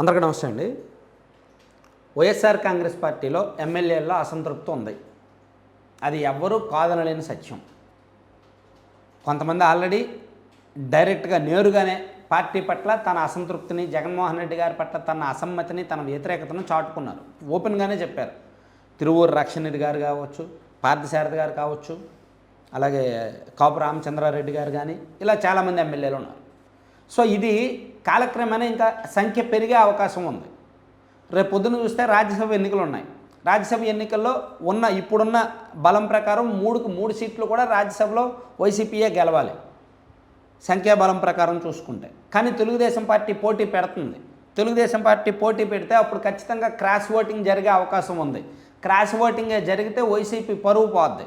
అందరికీ నమస్తే అండి. వైఎస్ఆర్ కాంగ్రెస్ పార్టీలో ఎమ్మెల్యేల్లో అసంతృప్తి ఉంది. అది ఎవ్వరూ కాదనలేని సత్యం. కొంతమంది ఆల్రెడీ డైరెక్ట్గా నేరుగానే పార్టీ పట్ల తన అసంతృప్తిని జగన్మోహన్ రెడ్డి గారి పట్ల తన అసమ్మతిని తన వ్యతిరేకతను చాటుకున్నారు. ఓపెన్గానే చెప్పారు. తిరువూరు రక్షణరెడ్డి గారు కావచ్చు పార్థసారథి గారు కావచ్చు అలాగే కాపు రామచంద్రారెడ్డి గారు కానీ ఇలా చాలామంది ఎమ్మెల్యేలు ఉన్నారు. సో ఇది కాలక్రమేణా ఇంకా సంఖ్య పెరిగే అవకాశం ఉంది. రేపు పొద్దున చూస్తే రాజ్యసభ ఎన్నికలు ఉన్నాయి. రాజ్యసభ ఎన్నికల్లో ఉన్న ఇప్పుడున్న బలం ప్రకారం మూడుకు మూడు సీట్లు కూడా రాజ్యసభలో వైసీపీయే గెలవాలి. సంఖ్యాబలం ప్రకారం చూసుకుంటే. కానీ తెలుగుదేశం పార్టీ పోటీ పెడుతుంది. తెలుగుదేశం పార్టీ పోటీ పెడితే అప్పుడు ఖచ్చితంగా క్రాస్ ఓటింగ్ జరిగే అవకాశం ఉంది. క్రాస్ ఓటింగ్ జరిగితే వైసీపీ పరువు పోద్ది.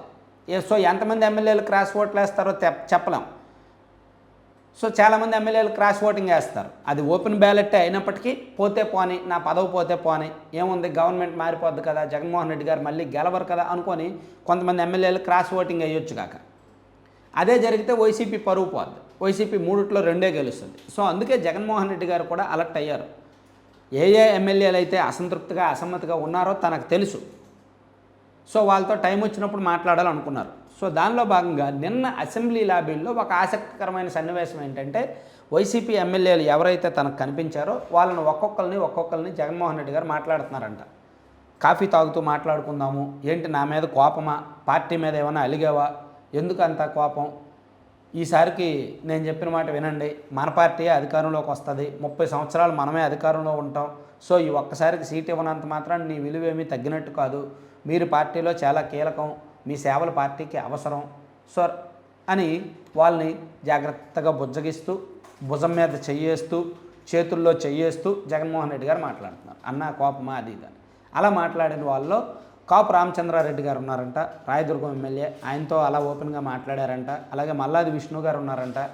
ఏ సో ఎంతమంది ఎమ్మెల్యేలు క్రాస్ ఓట్లు వేస్తారో చెప్పలేం. సో చాలామంది ఎమ్మెల్యేలు క్రాస్ ఓటింగ్ వేస్తారు. అది ఓపెన్ బ్యాలెట్ అయినప్పటికీ పోతే పోని నా పదవి పోతే పోని ఏముంది గవర్నమెంట్ మారిపోద్ది కదా జగన్మోహన్ రెడ్డి గారు మళ్ళీ గెలవరు కదా అనుకొని కొంతమంది ఎమ్మెల్యేలు క్రాస్ ఓటింగ్ అయ్యొచ్చు కాక. అదే జరిగితే వైసీపీ పరువు పోద్ది. వైసీపీ మూడిట్లో రెండే గెలుస్తుంది. సో అందుకే జగన్మోహన్ రెడ్డి గారు కూడా అలర్ట్ అయ్యారు. ఏ ఏ ఎమ్మెల్యేలు అయితే అసంతృప్తిగా అసమ్మతిగా ఉన్నారో తనకు తెలుసు. సో వాళ్ళతో టైం వచ్చినప్పుడు మాట్లాడాలనుకున్నారు. సో దానిలో భాగంగా నిన్న అసెంబ్లీ లాబీల్లో ఒక ఆసక్తికరమైన సన్నివేశం ఏంటంటే వైసీపీ ఎమ్మెల్యేలు ఎవరైతే తనకు కనిపించారో వాళ్ళని ఒక్కొక్కరిని ఒక్కొక్కరిని జగన్మోహన్ రెడ్డి గారు మాట్లాడుతున్నారంట. కాఫీ తాగుతూ మాట్లాడుకుందాము ఏంటి నా మీద కోపమా పార్టీ మీద ఏమైనా అలిగావా ఎందుకు అంత కోపం? ఈసారికి నేను చెప్పిన మాట వినండి మన పార్టీ అధికారంలోకి వస్తుంది ముప్పై సంవత్సరాలు మనమే అధికారంలో ఉంటాం సో ఈ ఒక్కసారికి సీట్ ఇవ్వనంత మాత్రాన్ని నీ విలువేమీ తగ్గినట్టు కాదు మీరు పార్టీలో చాలా కీలకం మీ సేవల పార్టీకి అవసరం సో అని వాళ్ళని జాగ్రత్తగా బుజ్జగిస్తూ భుజం మీద చెయ్యేస్తూ చేతుల్లో చెయ్యేస్తూ జగన్మోహన్ రెడ్డి గారు మాట్లాడుతున్నారు. అన్న కోపమా? అది ఇది అలా మాట్లాడిన వాళ్ళలో కాపు రామచంద్రారెడ్డి గారు ఉన్నారంట రాయదుర్గం ఎమ్మెల్యే. ఆయనతో అలా ఓపెన్గా మాట్లాడారంట అలాగే మల్లాది విష్ణు గారు ఉన్నారంట.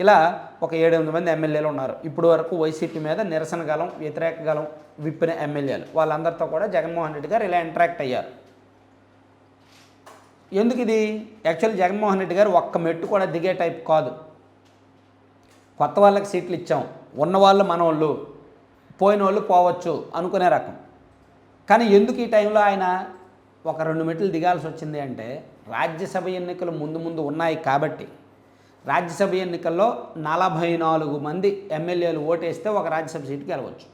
ఇలా ఒక ఏడెనిమిది మంది ఎమ్మెల్యేలు ఉన్నారు. ఇప్పటి వరకు వైసీపీ మీద నిరసన గలం వ్యతిరేక గలం విప్పిన ఎమ్మెల్యేలు. వాళ్ళందరితో కూడా జగన్మోహన్ రెడ్డి గారు ఇలా ఇంటరాక్ట్ అయ్యారు. ఎందుకు ఇది యాక్చువల్ జగన్మోహన్ రెడ్డి గారు ఒక్క మెట్టు కూడా దిగే టైప్ కాదు. కొత్త వాళ్ళకి సీట్లు ఇచ్చాం. ఉన్నవాళ్ళు మనవాళ్ళు పోయిన వాళ్ళు పోవచ్చు అనుకునే రకం. కానీ ఎందుకు ఈ టైంలో ఆయన ఒక రెండు మెట్లు దిగాల్సి వచ్చింది అంటే రాజ్యసభ ఎన్నికలు ముందు ముందు ఉన్నాయి కాబట్టి. రాజ్యసభ ఎన్నికల్లో నలభై నాలుగు మంది ఎమ్మెల్యేలు ఓటేస్తే ఒక రాజ్యసభ సీటుకి గెలవచ్చు.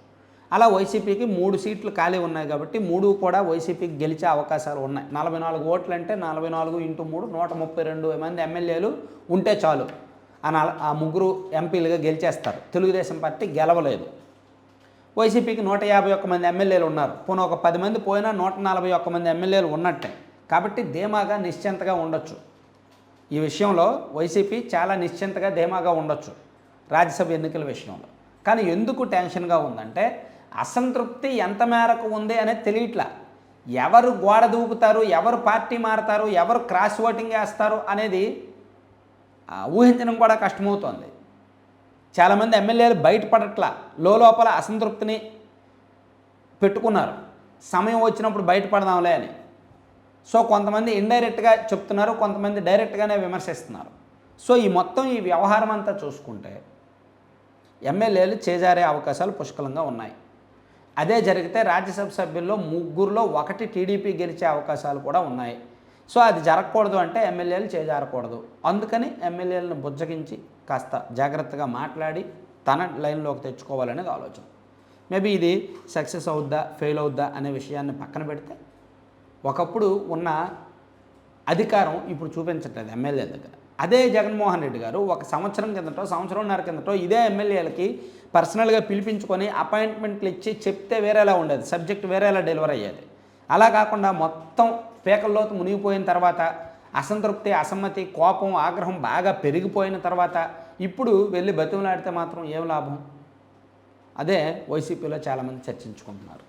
అలా వైసీపీకి మూడు సీట్లు ఖాళీ ఉన్నాయి కాబట్టి మూడు కూడా వైసీపీకి గెలిచే అవకాశాలు ఉన్నాయి. నలభై నాలుగు ఓట్లు అంటే నలభై నాలుగు ఇంటూ మూడు నూట ముప్పై రెండు మంది ఎమ్మెల్యేలు ఉంటే చాలు. ఆ నల ఆ ముగ్గురు ఎంపీలుగా గెలిచేస్తారు. తెలుగుదేశం పార్టీ గెలవలేదు. వైసీపీకి నూట యాభై ఒక్క మంది ఎమ్మెల్యేలు ఉన్నారు. పోనీ ఒక పది మంది పోయినా నూట నలభై ఒక్క మంది ఎమ్మెల్యేలు ఉన్నట్టే. కాబట్టి ధీమాగా నిశ్చింతగా ఉండొచ్చు. ఈ విషయంలో వైసీపీ చాలా నిశ్చింతగా ధీమాగా ఉండొచ్చు రాజ్యసభ ఎన్నికల విషయంలో. కానీ ఎందుకు టెన్షన్గా ఉందంటే అసంతృప్తి ఎంత మేరకు ఉంది అనేది తెలియట్లా. ఎవరు గోడ దూకుతారు ఎవరు పార్టీ మారుతారు ఎవరు క్రాస్ ఓటింగ్ వేస్తారు అనేది ఊహించడం కూడా కష్టమవుతోంది. చాలామంది ఎమ్మెల్యేలు బయటపడట్లా. లోపల అసంతృప్తిని పెట్టుకున్నారు. సమయం వచ్చినప్పుడు బయటపడదాంలే అని. సో కొంతమంది ఇండైరెక్ట్గా చెప్తున్నారు కొంతమంది డైరెక్ట్గానే విమర్శిస్తున్నారు. సో ఈ మొత్తం ఈ వ్యవహారం అంతా చూసుకుంటే ఎమ్మెల్యేలు చేజారే అవకాశాలు పుష్కలంగా ఉన్నాయి. అదే జరిగితే రాజ్యసభ సభ్యుల్లో ముగ్గురులో ఒకటి టీడీపీ గెలిచే అవకాశాలు కూడా ఉన్నాయి. సో అది జరగకూడదు అంటే ఎమ్మెల్యేలు చేజారకూడదు. అందుకని ఎమ్మెల్యేలను బుజ్జగించి కాస్త జాగ్రత్తగా మాట్లాడి తన లైన్లోకి తెచ్చుకోవాలనేది ఆలోచన. మేబీ ఇది సక్సెస్ అవుద్దా ఫెయిల్ అవుద్దా అనే విషయాన్ని పక్కన పెడితే ఒకప్పుడు ఉన్న అధికారం ఇప్పుడు చూపించట్లేదు ఎమ్మెల్యే దగ్గర. అదే జగన్మోహన్ రెడ్డి గారు ఒక సంవత్సరం కిందటో సంవత్సరంన్నర కిందటో ఇదే ఎమ్మెల్యేలకి పర్సనల్గా పిలిపించుకొని అపాయింట్మెంట్లు ఇచ్చి చెప్తే వేరేలా ఉండేది సబ్జెక్ట్ వేరేలా డెలివర్ అయ్యేది. అలా కాకుండా మొత్తం పేకల్లోతు మునిగిపోయిన తర్వాత అసంతృప్తి అసమ్మతి కోపం ఆగ్రహం బాగా పెరిగిపోయిన తర్వాత ఇప్పుడు వెళ్ళి బతిమలాడితే మాత్రం ఏం లాభం? అదే వైసీపీలో చాలామంది చర్చించుకుంటున్నారు.